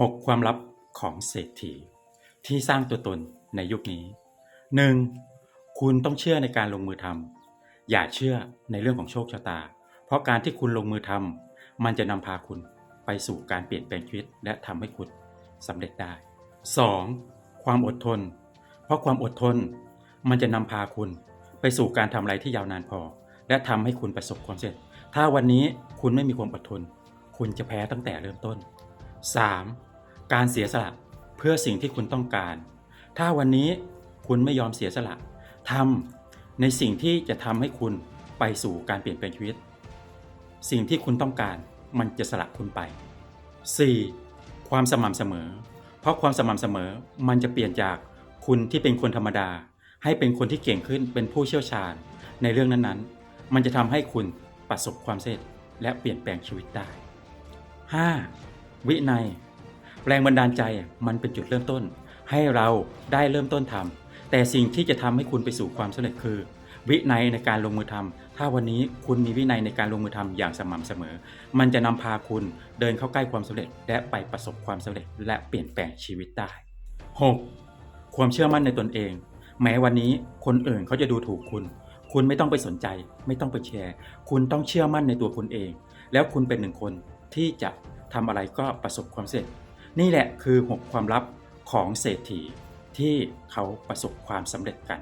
6 ความลับของเศรษฐี ที่สร้างตัวตนในยุคนี้ 1. คุณต้องเชื่อในการลงมือทำอย่าเชื่อในเรื่องของโชคชะตา เพราะการที่คุณลงมือทำมันจะนำพาคุณไปสู่การเปลี่ยนแปลงชีวิต และทำให้คุณสำเร็จได้ 2. ความอดทน เพราะความอดทน มันจะนำพาคุณไปสู่การทำอะไรที่ยาวนานพอ และทำให้คุณประสบความสำเร็จ ถ้าวันนี้คุณไม่มีความอดทน คุณจะแพ้ตั้งแต่เริ่มต้น 3. การเสียสละเพื่อสิ่งที่คุณต้องการ ถ้าวันนี้คุณไม่ยอมเสียสละทำในสิ่งที่จะทำให้คุณไปสู่การเปลี่ยนแปลงชีวิต สิ่งที่คุณต้องการมันจะสละคุณไป 4. ความสม่ำเสมอ เพราะความสม่ำเสมอมันจะเปลี่ยนจากคุณที่เป็นคนธรรมดา ให้เป็นคนที่เก่งขึ้นเป็นผู้เชี่ยวชาญ ในเรื่องนั้นๆ มันจะทำให้คุณประสบความสำเร็จและเปลี่ยนแปลงชีวิตได้ 5. วินัย แรงบันดาลใจมันเป็นจุดเริ่มต้น ให้เราได้เริ่มต้นทำแต่สิ่งที่จะทำให้คุณไปสู่ความสำเร็จคือ วินัยในการลงมือทำถ้าวันนี้คุณมีวินัยในการลงมือทำอย่างสม่ำเสมอ มันจะนำพาคุณเดินเข้าใกล้ความสำเร็จ และไปประสบความสำเร็จ และเปลี่ยนแปลงชีวิตได้ 6. ความเชื่อมั่นในตนเอง แม้วันนี้คนอื่นเขาจะดูถูกคุณ คุณไม่ต้องไปสนใจ ไม่ต้องไปแชร์ คุณต้องเชื่อมั่นในตัวคุณเอง แล้วคุณเป็นหนึ่งคนที่จะทำอะไรก็ประสบความสำเร็จ นี่แหละคือ 6 ความลับของเศรษฐีที่เขาประสบความสำเร็จกัน